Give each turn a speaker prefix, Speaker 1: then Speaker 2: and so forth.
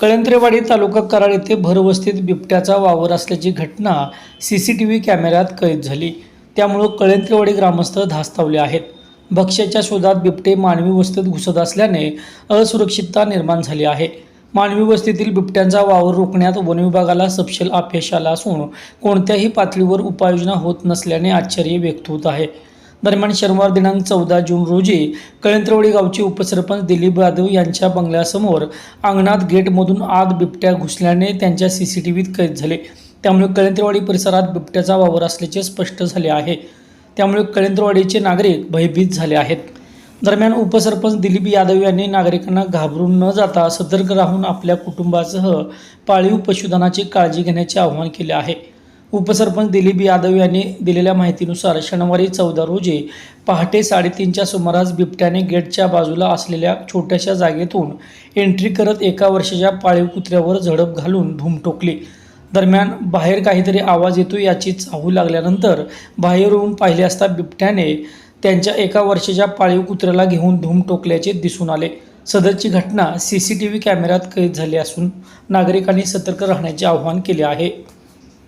Speaker 1: कळंत्रेवाडी तालुका कराड येथे भरवस्तीत बिबट्याचा वावर असल्याची घटना सी सी टी व्ही कॅमेऱ्यात कैद झाली. त्यामुळं कळंत्रेवाडी ग्रामस्थ धास्तावले आहेत. भक्ष्याच्या शोधात बिबटे मानवी वस्तीत घुसत असल्याने असुरक्षितता निर्माण झाली आहे. मानवी वस्तीतील बिबट्यांचा वावर रोखण्यात वन विभागाला सपशेल अपयश आला असून कोणत्याही पातळीवर उपाययोजना होत नसल्याने आश्चर्य व्यक्त होत आहे. दरम्यान शनिवार दिनांक चौदा जून रोजी कळंत्रवाडी गावचे उपसरपंच दिलीप यादव यांच्या बंगल्यासमोर अंगणात गेटमधून आत बिबट्या घुसल्याने त्यांच्या सी सी टी व्हीत कैद झाले. त्यामुळे कळंत्रवाडी परिसरात बिबट्याचा वावर असल्याचे स्पष्ट झाले आहे. त्यामुळे कळंत्रवाडीचे नागरिक भयभीत झाले आहेत. दरम्यान उपसरपंच दिलीप यादव यांनी नागरिकांना घाबरून न जाता सतर्क राहून आपल्या कुटुंबासह पाळीव पशुधनाची काळजी घेण्याचे आवाहन केले आहे. उपसरपंच दिलीप यादव यांनी दिलेल्या माहितीनुसार शनिवारी चौदा रोजी पहाटे साडेतीनच्या सुमारास बिबट्याने गेटच्या बाजूला असलेल्या छोट्याशा जागेतून एंट्री करत एका वर्षाच्या पाळीव कुत्र्यावर झडप घालून धूम टोकली. दरम्यान बाहेर काहीतरी आवाज येतो याची चाहू लागल्यानंतर बाहेर पाहिले असता बिबट्याने त्यांच्या एका वर्षाच्या पाळीव कुत्र्याला घेऊन धूम टोकल्याचे दिसून आले. सदरची घटना सी सी टी व्ही कॅमेऱ्यात कैद झाली असून नागरिकांनी सतर्क राहण्याचे आवाहन केले आहे.